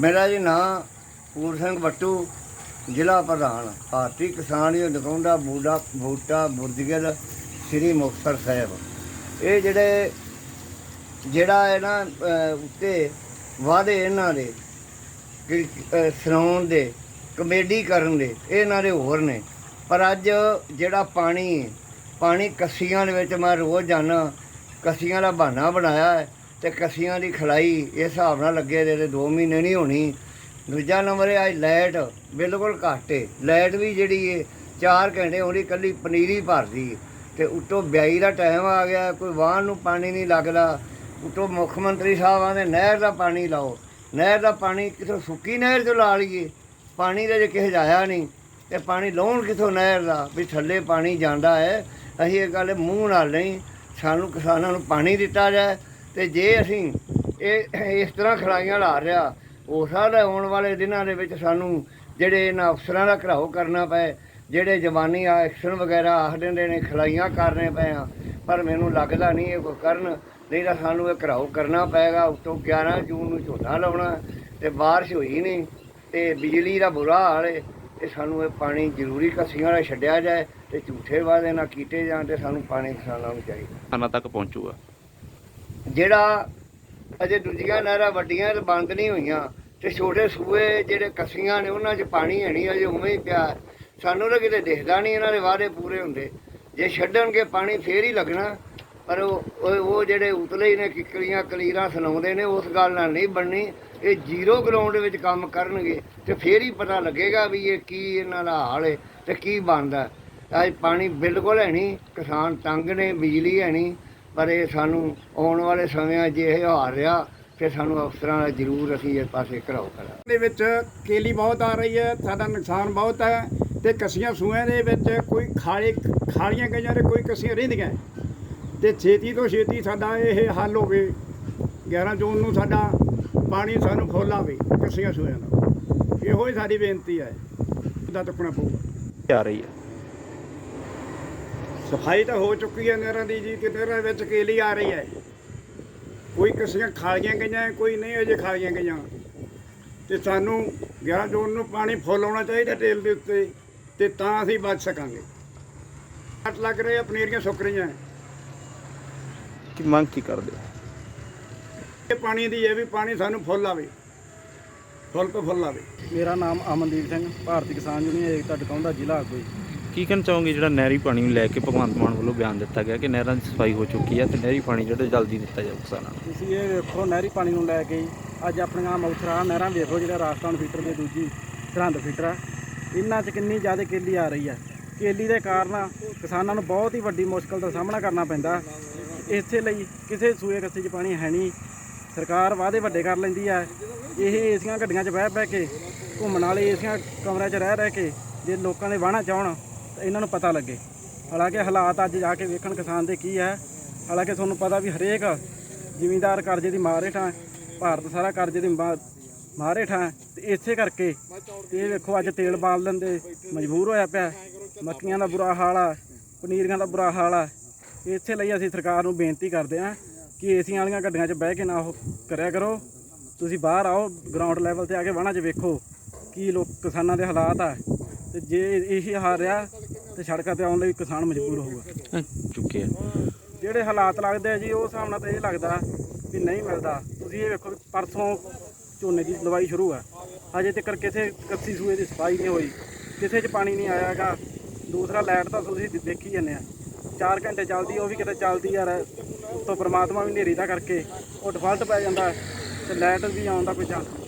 ਮੇਰਾ ਜੀ ਨਾਂ ਪੂਰ ਸਿੰਘ ਬੱਟੂ, ਜ਼ਿਲ੍ਹਾ ਪ੍ਰਧਾਨ। ਭਾਰਤੀ ਕਿਸਾਨ ਯੂਨੀਅਨ ਨਕੌਂਡਾ ਬੂਡਾ ਬੂਟਾ, ਬੁਰਜਗਲ, ਸ੍ਰੀ ਮੁਕਤਸਰ ਸਾਹਿਬ। ਇਹ ਜਿਹੜੇ, ਜਿਹੜਾ ਹੈ ਨਾ ਉੱਤੇ ਵਾਅਦੇ ਇਹਨਾਂ ਦੇ, ਕਿ ਸੁਣਾਉਣ ਦੇ, ਕਮੇਡੀ ਕਰਨ ਦੇ ਇਹਨਾਂ ਦੇ ਹੋਰ ਨੇ। ਪਰ ਅੱਜ ਜਿਹੜਾ ਪਾਣੀ ਪਾਣੀ ਕੱਸੀਆਂ ਦੇ ਵਿੱਚ ਮੈਂ ਰੋਜ਼ ਜਾਣਾ ਕੱਸੀਆਂ ਦਾ ਬਹਾਨਾ ਬਣਾਇਆ ਹੈ। ਤੇ ਕੱਸੀਆਂ ਦੀ ਖਲਾਈ ਇਸ ਹਿਸਾਬ ਨਾਲ ਲੱਗੇ ਦੇ ਤੇ 2 ਮਹੀਨੇ ਨਹੀਂ ਹੋਣੀ। ਦੂਜਾ ਨੰਬਰ ਹੈ ਅੱਜ ਲਾਈਟ ਬਿਲਕੁਲ ਘੱਟ ਹੈ ਲਾਈਟ ਵੀ ਜਿਹੜੀ ਹੈ 4 ਘੰਟੇ ਉਹਦੀ ਕੱਲੀ ਪਨੀਰੀ ਭਰਦੀ ਹੈ ਤੇ ਉੱਤੋਂ ਵਿਆਹੀ ਦਾ ਟਾਈਮ ਆ ਗਿਆ, ਕੋਈ ਵਾਹਨ ਨੂੰ ਪਾਣੀ ਨਹੀਂ ਲੱਗਦਾ। ਉੱਤੋਂ ਮੁੱਖ ਮੰਤਰੀ ਸਾਹਿਬ ਆਂਦੇ, ਨਹਿਰ ਦਾ ਪਾਣੀ ਲਾਓ। ਨਹਿਰ ਦਾ ਪਾਣੀ ਕਿਥੋਂ ਸੁੱਕੀ ਨਹਿਰ ਚੋਂ ਲਾ ਲਈਏ? ਪਾਣੀ ਦਾ ਜੇ ਕਿਸੇ ਜਾਇਆ ਨਹੀਂ। ਤੇ ਪਾਣੀ ਲਾਉਣ ਕਿਥੋਂ ਨਹਿਰ ਦਾ? ਵੀ ਥੱਲੇ ਪਾਣੀ ਜਾਂਦਾ ਹੈ। ਅਸੀਂ ਇਹ ਗੱਲ ਮੂੰਹ ਨਾਲ ਨਹੀਂ, ਸਾਨੂੰ ਕਿਸਾਨਾਂ ਨੂੰ ਪਾਣੀ ਦਿੱਤਾ ਜਾਏ। ਤੇ ਜੇ ਅਸੀਂ ਇਹ ਇਸ ਤਰ੍ਹਾਂ ਖਲਾਈਆਂ ਲਾ ਰਿਹਾ ਹੋ ਸਕਦਾ ਆਉਣ ਵਾਲੇ ਦਿਨਾਂ ਦੇ ਵਿੱਚ ਸਾਨੂੰ ਜਿਹੜੇ ਇਹਨਾਂ ਅਫਸਰਾਂ ਦਾ ਘਰਾਓ ਕਰਨਾ ਪਏ, ਜਿਹੜੇ ਜਵਾਨੀ ਆ, ਐਕਸ਼ਨ ਵਗੈਰਾ ਆਖ ਦਿੰਦੇ ਨੇ ਖਲਾਈਆਂ ਕਰਨੇ ਪਏ ਆ, ਪਰ ਮੈਨੂੰ ਲੱਗਦਾ ਨਹੀਂ ਇਹ ਕੋਈ ਕਰਨ, ਨਹੀਂ ਤਾਂ ਸਾਨੂੰ ਇਹ ਘਰਾਓ ਕਰਨਾ ਪਏਗਾ ਉਤੋਂ 11 ਜੂਨ ਨੂੰ ਝੋਨਾ ਲਾਉਣਾ, ਤੇ ਬਾਰਿਸ਼ ਹੋਈ ਨਹੀਂ, ਤੇ ਬਿਜਲੀ ਦਾ ਬੁਰਾ ਹਾਲ ਏ, ਤੇ ਸਾਨੂੰ ਇਹ ਪਾਣੀ ਜ਼ਰੂਰੀ ਕੱਸੀਆਂ ਵਾਲਾ ਛੱਡਿਆ ਜਾਏ, ਤੇ ਝੂਠੇ ਵਾਅਦੇ ਨਾ ਕੀਤੇ ਜਾਣ, ਤੇ ਸਾਨੂੰ ਪਾਣੀ ਕਿਸਾਨਾਂ ਨੂੰ ਚਾਹੀਦਾ। ਖਾਨਾ ਤੱਕ ਪਹੁੰਚੂਗਾ। ਜਿਹੜਾ ਅਜੇ ਦੂਜੀਆਂ ਨਹਿਰਾਂ ਵੱਡੀਆਂ ਤੇ ਬੰਦ ਨਹੀਂ ਹੋਈਆਂ ਤੇ ਛੋਟੇ ਸੂਏ ਜਿਹੜੇ ਕੱਸੀਆਂ ਨੇ, ਉਹਨਾਂ 'ਚ ਪਾਣੀ ਹੈ ਨਹੀਂ, ਅਜੇ ਉਵੇਂ ਹੀ ਪਿਆ। ਸਾਨੂੰ ਤਾਂ ਕਿਤੇ ਦਿਖਦਾ ਨਹੀਂ ਇਹਨਾਂ ਦੇ ਵਾਅਦੇ ਪੂਰੇ ਹੁੰਦੇ। ਜੇ ਛੱਡਣਗੇ ਪਾਣੀ, ਫੇਰ ਹੀ ਲੱਗਣਾ। ਪਰ ਉਹ, ਉਹ- ਜਿਹੜੇ ਉਤਲੇ ਹੀ ਨੇ, ਕਿੱਕਲੀਆਂ ਕਲੀਰਾਂ ਸੁਣਾਉਂਦੇ ਨੇ, ਉਸ ਗੱਲ ਨਾਲ ਨਹੀਂ ਬਣਨੀ। ਇਹ ਜ਼ੀਰੋ ਗਰਾਊਂਡ ਵਿੱਚ ਕੰਮ ਕਰਨਗੇ ਤੇ ਫੇਰ ਹੀ ਪਤਾ ਲੱਗੇਗਾ ਵੀ ਇਹ ਕੀ ਇਹਨਾਂ ਦਾ ਹਾਲ ਹੈ ਤੇ ਕੀ ਬਣਦਾ। ਅੱਜ ਪਾਣੀ ਬਿਲਕੁਲ ਹੈ ਨਹੀਂ, ਕਿਸਾਨ ਤੰਗ ਨੇ, ਬਿਜਲੀ ਹੈ ਨਹੀਂ। ਪਰ ਇਹ ਸਾਨੂੰ ਆਉਣ ਵਾਲੇ ਸਮਿਆਂ 'ਚ ਇਹ ਹਾਰ ਰਿਹਾ ਫਿਰ ਸਾਨੂੰ ਅਫਸਰਾਂ ਦਾ ਜ਼ਰੂਰ ਅਸੀਂ ਇਸ ਪਾਸੇ ਘਰਾਓ ਕਰਾਂਗੇ। ਦੇ ਵਿੱਚ ਕੇਲੀ ਬਹੁਤ ਆ ਰਹੀ ਹੈ ਸਾਡਾ ਨੁਕਸਾਨ ਬਹੁਤ ਹੈ ਤੇ ਕਸੀਆਂ ਸੂਆਂ ਦੇ ਵਿੱਚ ਕੋਈ ਖਾਲੇ ਖਾਲੀਆਂ ਗਈਆਂ ਤੇ ਕੋਈ ਕਸੀਆਂ ਰਹਿੰਦੀਆਂ। ਤੇ ਛੇਤੀ ਤੋਂ ਛੇਤੀ ਸਾਡਾ ਇਹ ਹੱਲ ਹੋਵੇ 11 ਜੂਨ ਨੂੰ ਸਾਡਾ ਪਾਣੀ ਸਾਨੂੰ ਫੁੱਲ ਆਵੇ ਕਸੀਆਂ ਸੂਆਂ ਦਾ। ਇਹੋ ਹੀ ਸਾਡੀ ਬੇਨਤੀ ਹੈ। ਦਾ ਚੁੱਕਣਾ ਪਊਗਾ। ਆ ਰਹੀ ਹੈ। ਸਫ਼ਾਈ ਤਾਂ ਹੋ ਚੁੱਕੀ ਹੈ ਨਹਿਰਾਂ ਦੀ ਜੀ ਕਿ ਨਹਿਰਾਂ ਵਿੱਚ ਕੇਲੀ ਆ ਰਹੀ ਹੈ। ਕੋਈ ਕਸੀਆਂ ਖਾਲੀਆਂ ਗਈਆਂ ਕੋਈ ਨਹੀਂ ਅਜੇ ਖਾਲੀਆਂ ਗਈਆਂ। ਤੇ ਸਾਨੂੰ 11 ਜੂਨ ਨੂੰ ਪਾਣੀ ਫੁੱਲ ਆਉਣਾ ਚਾਹੀਦਾ ਟੇਲ ਦੇ ਉੱਤੇ ਤੇ ਤਾਂ ਅਸੀਂ ਬਚ ਸਕਾਂਗੇ। ਅੱਟ ਲੱਗ ਰਹੇ ਆ ਪਨੀਰੀਆਂ ਸੁੱਕ ਰਹੀਆਂ। ਕੀ ਮੰਗ ਕੀ ਕਰਦੇ? ਇਹ ਪਾਣੀ ਦੀ ਇਹ ਵੀ ਪਾਣੀ ਸਾਨੂੰ ਫੁੱਲ ਆਵੇ। ਫੁੱਲ ਤੋਂ ਫੁੱਲ ਆਵੇ। ਮੇਰਾ ਨਾਮ ਅਮਨਦੀਪ ਸਿੰਘ ਭਾਰਤੀ ਕਿਸਾਨ ਯੂਨੀਅਨ ਏਕਤਾ ਟਿਕਾਉਂਦਾ ਜ਼ਿਲ੍ਹਾ ਆਗੂ ਜੀ। ਕੀ ਕਹਿਣਾ ਚਾਹੋਗੇ ਜਿਹੜਾ ਨਹਿਰੀ ਪਾਣੀ ਨੂੰ ਲੈ ਕੇ ਭਗਵੰਤ ਮਾਨ ਵੱਲੋਂ ਬਿਆਨ ਦਿੱਤਾ ਗਿਆ ਕਿ ਨਹਿਰਾਂ ਦੀ ਸਫ਼ਾਈ ਹੋ ਚੁੱਕੀ ਹੈ ਤੇ ਨਹਿਰੀ ਪਾਣੀ ਜਿਹੜਾ ਜਲਦੀ ਦਿੱਤਾ ਜਾਵੇ ਕਿਸਾਨਾਂ ਨੂੰ? ਤੁਸੀਂ ਇਹ ਵੇਖੋ, ਨਹਿਰੀ ਪਾਣੀ ਨੂੰ ਲੈ ਕੇ ਅੱਜ ਆਪਣੀਆਂ ਮੌਥਰਾ, ਨਹਿਰਾਂ ਵੇਖੋ ਜਿਹੜਾ ਰਾਜਸਥਾਨ ਫੀਟਰ ਦੇ ਦੂਜੀ ਸਰਹੰਦ ਫੀਟਰ ਆ। ਇਹਨਾਂ 'ਚ ਕਿੰਨੀ ਜ਼ਿਆਦਾ ਕੇਲੀ ਆ ਰਹੀ ਹੈ ਕੇਲੀ ਦੇ ਕਾਰਨ ਕਿਸਾਨਾਂ ਨੂੰ ਬਹੁਤ ਹੀ ਵੱਡੀ ਮੁਸ਼ਕਲ ਦਾ ਸਾਹਮਣਾ ਕਰਨਾ ਪੈਂਦਾ। ਇਸੇ ਲਈ ਕਿਸੇ ਸੂਏ ਕੱਸੇ 'ਚ ਪਾਣੀ ਹੈ ਨਹੀਂ। ਸਰਕਾਰ ਵਾਅਦੇ ਵੱਡੇ ਕਰ ਲੈਂਦੀ ਹੈ ਇਹ ਏਸੀਆਂ ਗੱਡੀਆਂ 'ਚ ਬਹਿ ਬਹਿ ਕੇ ਘੁੰਮਣ ਵਾਲੇ ਏਸੀਆਂ ਕਮਰਿਆਂ 'ਚ ਰਹਿ ਰਹਿ ਕੇ ਜੇ ਲੋਕਾਂ ਦੇ ਵਾਹਣਾ ਚਾਹਣ ਤਾਂ ਇਹਨਾਂ ਨੂੰ ਪਤਾ ਲੱਗੇ। ਹਾਲਾਂਕਿ ਹਾਲਾਤ ਅੱਜ ਜਾ ਕੇ ਵੇਖਣ ਕਿਸਾਨ ਦੇ ਕੀ ਹੈ। ਹਾਲਾਂਕਿ ਤੁਹਾਨੂੰ ਪਤਾ ਵੀ ਹਰੇਕ ਜ਼ਿਮੀਂਦਾਰ ਕਰਜ਼ੇ ਦੀ ਮਾਰ ਹੇਠਾਂ, ਭਾਰਤ ਸਾਰਾ ਕਰਜ਼ੇ ਦੀ ਮਾ- ਮਾਰ ਹੇਠਾਂ ਹੈ। ਤੇ ਇਸੇ ਕਰਕੇ ਇਹ ਵੇਖੋ ਅੱਜ ਤੇਲ ਬਾਲਣ ਦੇ ਮਜਬੂਰ ਹੋਇਆ ਪਿਆ ਮੱਕੀਆਂ ਦਾ ਬੁਰਾ ਹਾਲ ਆ, ਪਨੀਰੀਆਂ ਦਾ ਬੁਰਾ ਹਾਲ ਆ। ਇਸੇ ਲਈ ਅਸੀਂ ਸਰਕਾਰ ਨੂੰ ਬੇਨਤੀ ਕਰਦੇ ਹਾਂ ਕਿ ਏਸੀਆਂ ਵਾਲੀਆਂ ਗੱਡੀਆਂ 'ਚ ਬਹਿ ਕੇ ਨਾ ਉਹ ਕਰਿਆ ਕਰੋ। ਤੁਸੀਂ ਬਾਹਰ ਆਓ ਗਰਾਊਂਡ ਲੈਵਲ ਤੇ ਆ ਕੇ ਵਾਹਣਾ 'ਚ ਵੇਖੋ ਕੀ ਲੋਕ ਕਿਸਾਨਾਂ ਦੇ ਹਾਲਾਤ ਆ। ਤੇ ਜੇ ਇਹੀ ਹਾਲ ਰਿਹਾ ਤੇ ਸੜਕਾਂ ਤੇ ਆਉਣ ਲਈ ਕਿਸਾਨ ਮਜਬੂਰ ਹੋਊਗਾ। ਅਹ ਚੁੱਕੇ ਆ। ਜਿਹੜੇ ਹਾਲਾਤ ਲੱਗਦੇ ਆ ਜੀ ਉਹ ਹਿਸਾਬ ਨਾਲ ਤਾਂ ਇਹ ਲੱਗਦਾ ਵੀ ਨਹੀਂ ਮਿਲਦਾ। ਤੁਸੀਂ ਇਹ ਵੇਖੋ ਵੀ ਪਰਸੋਂ ਝੋਨੇ ਦੀ ਲਵਾਈ ਸ਼ੁਰੂ ਆ। ਅਜੇ ਤੱਕ ਕਿਸੇ ਕੱਸੀ ਸੂਏ ਦੀ ਸਫ਼ਾਈ ਨਹੀਂ ਹੋਈ। ਕਿਸੇ 'ਚ ਪਾਣੀ ਨਹੀਂ ਆਇਆਗਾ। ਦੂਸਰਾ ਲਾਈਟ ਤਾਂ ਤੁਸੀਂ ਦੇ- ਦੇਖੀ ਜਾਂਦੇ ਆ। 4 ਘੰਟੇ ਚੱਲਦੀ ਉਹ ਵੀ ਕਿਤੇ ਚੱਲਦੀ ਯਾਰ ਤੋਂ ਪ੍ਰਮਾਤਮਾ ਵੀ ਹਨੇਰੀ ਦਾ ਕਰਕੇ ਉਹ ਡਿਫਾਲਟ ਪੈ ਜਾਂਦਾ। ਤੇ ਲਾਈਟ ਵੀ ਆਉਣ ਦਾ ਕੋਈ ਚਾਂਸ